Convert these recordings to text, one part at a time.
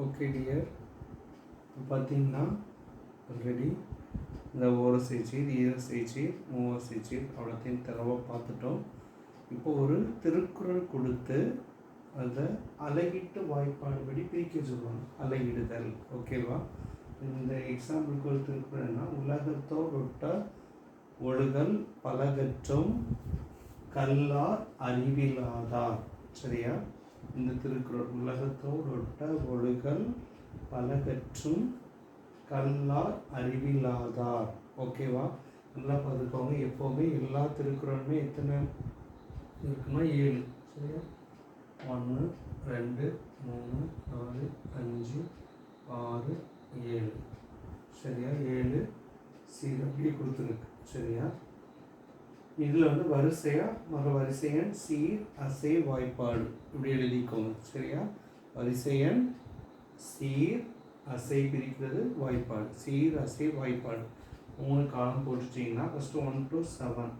Okay dear பார்த்தீங்கன்னா already இந்த ஓர சீர் ஈர சீர் மூவசை சீர் அவ்வளோத்தையும் தெளிவாக பார்த்துட்டோம். இப்போ ஒரு திருக்குறள் கொடுத்து அதை அலகிட்டு வாய்ப்பாடுபடி பிரிக்க சொல்லுவாங்க. அலகிடுதல் ஓகேவா இந்த எக்ஸாம்பிளுக்கு ஒரு திருக்குறள்னா உலகத்தோர் ஒட்ட ஒழுகல் பலகற்றும் கல்லார் அறிவிலாதார். சரியா? இந்த திருக்குறள் உலகத்தோடு ஒட்ட ஒழுகல் பலகற்றும் கல்லார் அறிவிலாதார். ஓகேவா நல்லா பார்த்துக்கோங்க. எப்போவுமே எல்லா திருக்குறளுமே எத்தனை இருக்குன்னா ஏழு. சரியா? ஒன்று ரெண்டு மூணு நாலு அஞ்சு ஆறு ஏழு. சரியா? ஏழு சீர் அப்படியே கொடுத்துருக்கு. சரியா? இதில் வந்து வரிசையாக மறு வரிசையன் சீர் அசை வாய்ப்பாடு. இப்படி எழுதிக்கோங்க சரியா? வரிசையன் சீர் அசை பிரிக்கிறது வாய்ப்பாடு. சீர் அசை வாய்ப்பாடு. மூணு காலம் போட்டுட்டிங்கன்னா ஃபஸ்ட்டு ஒன் டு செவன்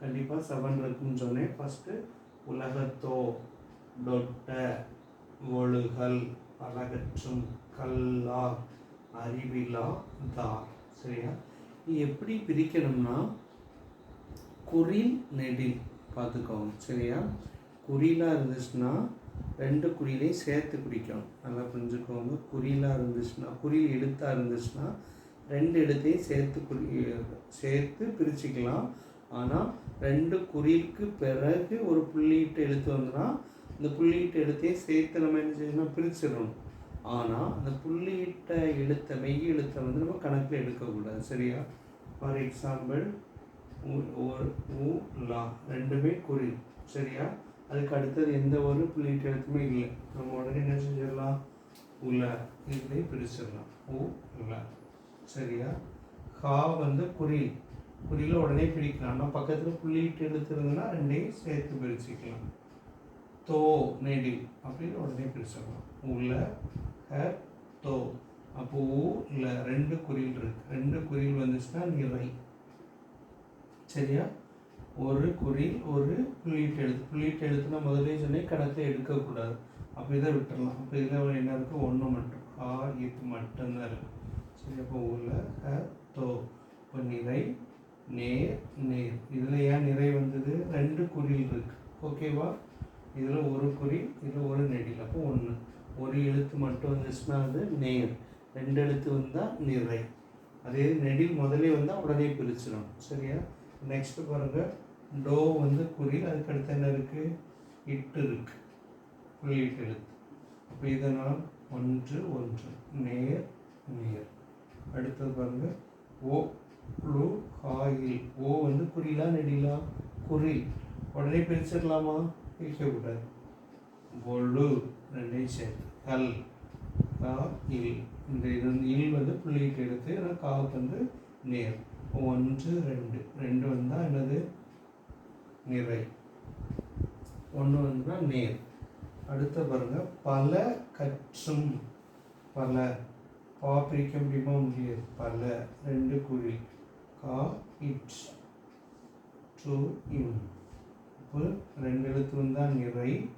கண்டிப்பாக செவன் இருக்குன்னு சொன்னேன். ஃபஸ்ட்டு உலகத்தோ டொட்ட ஒழுகல் அழகற்றும் கல்லா அறிவிலா தார் சரியா? இது எப்படி பிரிக்கணும்னா குறில் நெடில். பார்த்துக்கோங்க. சரியா? குறிலாக இருந்துச்சுன்னா ரெண்டு குறிலையும் சேர்த்து பிடிக்கணும் நல்லா புரிஞ்சுக்கோங்க. குறிலாக இருந்துச்சுன்னா குறில் எழுத்தாக இருந்துச்சுன்னா ரெண்டு எழுத்தையும் சேர்த்து குறி சேர்த்து பிரிச்சுக்கலாம். ஆனால் ரெண்டு குறிலுக்கு பிறகு ஒரு புள்ளியிட்ட எழுத்து வந்துன்னா இந்த புள்ளியிட்ட எழுத்தையும் சேர்த்து நம்ம என்ன செய்யணும் பிரிச்சிடணும். ஆனால் அந்த புள்ளியிட்ட எழுத்தை மெய் எழுத்தை வந்து நம்ம கணக்கில் எடுக்கக்கூடாது. சரியா? ஃபார் எக்ஸாம்பிள் ஊ லா ரெண்டுமே குறி. சரியா? அதுக்கு அடுத்தது எந்த ஒரு புள்ளிட்டு எழுத்துமே இல்லை. நம்ம உடனே என்ன செஞ்சிடலாம்? உல. இதுலேயும் பிரிச்சிடலாம். ஊ ல. சரியா? ஹா வந்து குறி. குறியில் உடனே பிரிக்கலாம். ஆனால் பக்கத்தில் புள்ளிட்டு எழுத்துருந்ததுன்னா ரெண்டையும் சேர்த்து பிரிச்சுக்கலாம். தோ நெடி அப்படின்னு உடனே பிரிச்சிடலாம். உல ஹ தோ. அப்போ ஊ இல்லை ரெண்டு குறில் இருக்கு. ரெண்டு குறில் வந்துச்சுன்னா நிறை சரியா? ஒரு குறி ஒரு புள்ளிட்டு எழுத்து. புள்ளிட்டு எழுத்துனா முதலே சொன்னேன் கணத்தை எடுக்கக்கூடாது. அப்போ இதை விட்டுடலாம் அப்போ இதில் என்ன இருக்குது ஒன்று மட்டும். ஆ இது மட்டும்தான் இருக்கும் சரி அப்போ உள்ள ஹ தோ இப்போ நிறை நேர் நேர். இதில் ஏன் நிறை வந்தது? ரெண்டு குறில் இருக்கு. ஓகேவா இதில் ஒரு குறி இதில் ஒரு நெடில். அப்போ ஒன்று ஒரு எழுத்து மட்டும் வந்துச்சுன்னா அது நேர். ரெண்டு எழுத்து வந்தால் நிறை. அதே நெடில் முதலே வந்தால் உடனே பிரிச்சிடும் சரியா? நெக்ஸ்ட்டு பாருங்க. டோ வந்து குறியில் அதுக்கு அடுத்து என்ன இருக்குது இட்டு இருக்குது புள்ளிட்டு எழுத்து அப்போ இதனால் ஒன்று ஒன்று. நேர் நேர். அடுத்தது பாருங்கள் ஓ ப்ளூ காயில். ஓ வந்து குறிலா நெடிலா? குறில் உடனே பிரிச்சிடலாமா? பிரிக்கக்கூடாது பொழு ரெண்டையும் சேர்த்து. கல் கா இல். இந்த இது வந்து இல் வந்து புள்ளிட்டு எடுத்து ஆனால் காவுக்கு வந்து நேர். ஒன்று ரெண்டு. ரெண்டு வந்தால் என்னது? நிறை. ஒன்று வந்தால் நேர். அடுத்த பாருங்க. பல கற்றும். பல. பா பிரிக்க முடியுமா முடியாது. பல. ரெண்டு குழி. கா இட். டு இம் இப்போ ரெண்டு எழுத்து வந்தால் நிறை.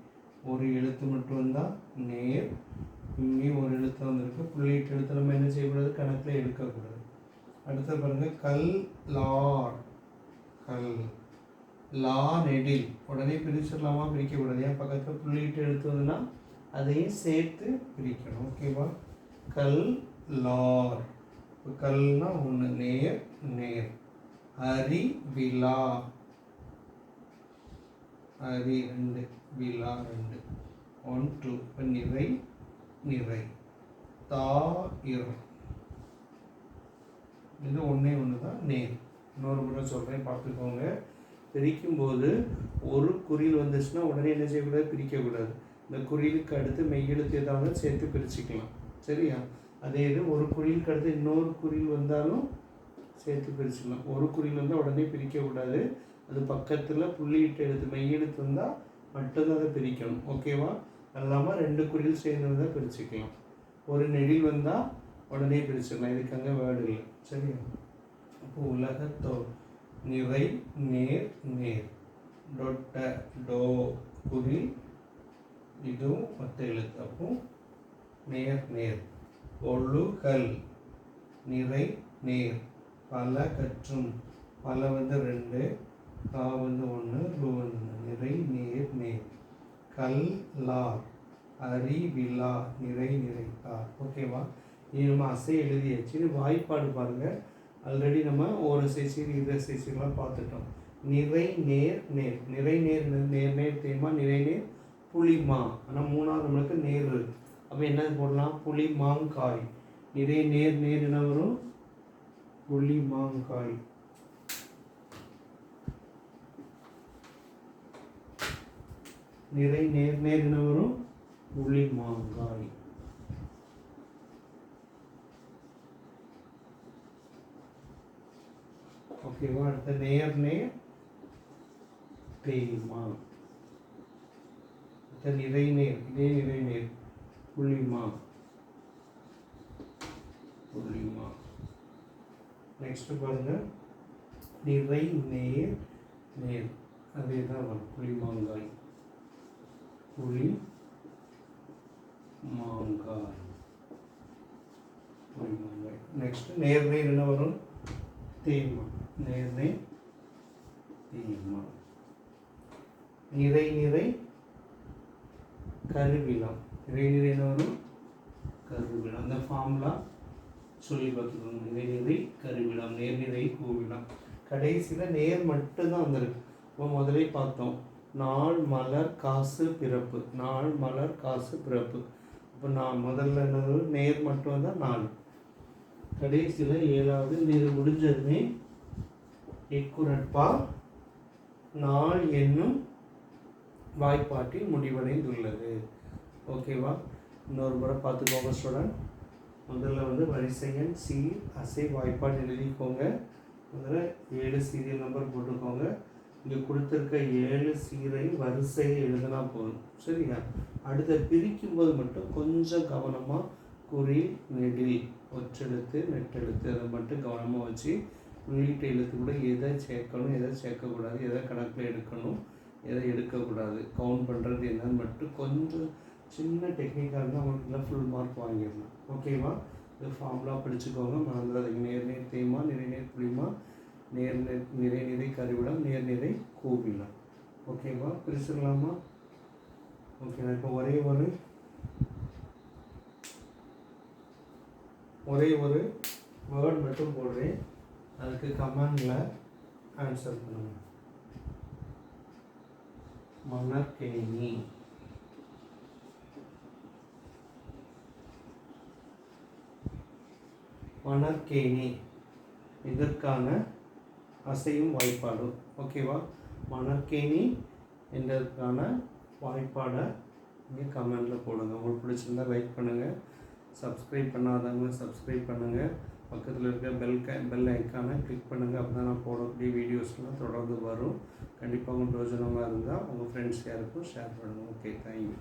ஒரு எழுத்து மட்டும் வந்தால் நேர். இங்கேயும் ஒரு எழுத்து வந்திருக்கு. புள்ளிட்டு எழுத்து நம்ம என்ன செய்யக்கூடாது? கணக்கில் எடுக்கக்கூடாது அடுத்து பாருங்க கல் லார். கல். லா நெடில். உடனே பிரிச்சிடலாமா? பிரிக்கக்கூடாது ஏன்? பக்கத்தில் புள்ளிட்டு எடுத்ததுன்னா அதையும் சேர்த்து பிரிக்கணும். ஓகேவா கல் லார். இப்போ கல்னா ஒன்று நேர் நேர். அரி விழா அரி ரெண்டு விழா ரெண்டு. ஒன் டூ இப்போ நிறை நிறை. தா இது ஒன்றே ஒன்று தான் நேர். இன்னொரு முறை சொல்கிறேன் பார்த்துக்கோங்க. பிரிக்கும்போது ஒரு குறியில் வந்துச்சுன்னா உடனே என்ன செய்யக்கூடாது? பிரிக்கக்கூடாது. இந்த குறிலுக்கு அடுத்து மெய்யெழுத்து ஏதாவது சேர்த்து பிரிச்சுக்கலாம். சரியா? அதே இது ஒரு குறிலுக்கு அடுத்து இன்னொரு குறியில் வந்தாலும் சேர்த்து பிரிச்சுக்கலாம். ஒரு குறியில் வந்தால் உடனே பிரிக்கக்கூடாது. அது பக்கத்தில் புள்ளியிட்ட எழுத்து மெய்யெழுத்து வந்தால் மட்டும்தான் அதை பிரிக்கணும். ஓகேவா? அல்லாமல் ரெண்டு குறியில் சேர்ந்து தான் பிரிச்சுக்கலாம். ஒரு நெடில் வந்தால் உடனே பிரிச்சிடலாம் இதுக்கு அங்கே வேர்டு இல்லை. சரியா? அப்போ உலகத்தோ நிறை நேர் நேர். டொட்ட டோ குறி இதுவும் மற்ற எழுத்து. அப்போ நேர் நேர். ஒழுகல் நிறை நேர். பல கற்றும். பல வந்து ரெண்டு. கா வந்து ஒன்று ரூ வந்து ஒன்று. நிறை நேர் நேர். கல் லா. அறிவிழா நிறை நிறைத்தார் ஓகேவா? நீ நம்ம அசை எழுதியாச்சு வாய்ப்பாடு பாருங்கள் ஆல்ரெடி நம்ம ஒரு சிசிறு இரு சிசிறுலாம் பார்த்துட்டோம். நிறை நேர் நேர். நிறை நேர் நேர் நேர் தெரியுமா? நிறை நேர். புளிமா ஆனால் மூணாவது நம்மளுக்கு நேர் இருக்கு. அப்போ என்ன போடலாம்? புளி மாங்காய். நிறை நேர் நேர் என்ன வரும்? புளி மாங்காய். நிறை நேர் நேர் என்ன வரும்? புளி மாங்காய். ஓகேவா அடுத்த நேர் நேர் தேய்மா அடுத்த நிறை நேர் இதே நிறை நேர் புள்ளிமா புள்ளிமா நெக்ஸ்ட் பாருங்கள் நிறை நேர் நேர் அதே தான் வரும் புளி மாங்காய் புளி மாங்காய் புளி மாங்காய் நெக்ஸ்ட் நேர் நேர் என்ன வரும் தேய்மா நேர் தீமா. தேய்மா நிறை நிறை கருவிலம் நிறை என்ன வரும்? கருவிலம் அந்த ஃபார்முலா சொல்லி பார்த்துக்கோங்க. நிறை நிறை கருவிலம் நேர்நிறை கோவிலம் கடைசியில் நேர் மட்டும்தான் வந்திருக்கு. இப்போ முதலே பார்த்தோம். நாள் மலர் காசு பிறப்பு. நாள் மலர் காசு பிறப்பு. இப்போ நான் முதல்ல என்னது நேர் மட்டும் தான் நாலு. கடைசியில் ஏழாவது நேர் முடிஞ்சதுமே இக்குரட்பா நாள் என்னும் வாய்ப்பாட்டில் முடிவடைந்துள்ளது. ஓகேவா இன்னொரு முறை பார்த்துக்கோங்க ஸ்டூடெண்ட் முதல்ல வந்து வரிசையன் சி அசை வாய்ப்பாடு எழுதிக்கோங்க. முதல்ல ஏழு சீரியல் நம்பர் போட்டுக்கோங்க. இங்கே கொடுத்துருக்க ஏழு சீரை வரிசையை எழுதினா போதும். சரியா? அடுத்த பிரிக்கும்போது மட்டும் கொஞ்சம் கவனமாக குறி நெடில் ஒற்றெழுத்து நெட்டெழுத்து அதை மட்டும் கவனமாக வச்சு உள்ளிட்ட எழுத்து கூட எதை சேர்க்கணும் எதை சேர்க்கக்கூடாது எதை கணக்கில் எடுக்கணும் எதை எடுக்கக்கூடாது கவுண்ட் பண்ணுறது என்னன்னு மட்டும் கொஞ்சம் சின்ன டெக்னிக்காக இருந்தால் உங்களுக்கு ஃபுல் மார்க் வாங்கிடலாம். ஓகேவா இது ஃபார்முலா படிச்சுக்கோங்க. மறந்துடாதீங்க. நேர் நேர் தேய்மா நிறை நேர் புளிமா நேர் நிறை நிறை கருவிடம் நேர் நிறை கோவிலம் ஓகேவா பிரிச்சுக்கலாமா ஓகே நான் இப்போ ஒரே ஒரு ஒரே ஒரு வேர்ட் மட்டும் போடுறேன். அதுக்கு கமெண்டில் ஆன்சர் பண்ணுங்க. மணற்கேணி மணற்கேணி இதற்கான அசையும் வாய்ப்பாடும் ஓகேவா மணற்கேணி என்றதுக்கான வாய்ப்பாடை நீங்கள் கமெண்டில் போடுங்க. உங்களுக்கு பிடிச்சிருந்தால் லைக் பண்ணுங்கள் சப்ஸ்கிரைப் பண்ணாதவங்க சப்ஸ்கிரைப் பண்ணுங்கள் பக்கத்தில் இருக்க பெல் க பெல் ஐக்கானை கிளிக் பண்ணுங்கள் அப்போ தான் நான் போடக்கூடிய வீடியோஸ்லாம் தொடர்ந்து வரும். கண்டிப்பாக உங்களுக்கு பிரயோஜனமாக இருந்தால் உங்கள் ஃப்ரெண்ட்ஸ் யாருக்கும் ஷேர் பண்ணுங்கள் ஓகே தேங்க்யூ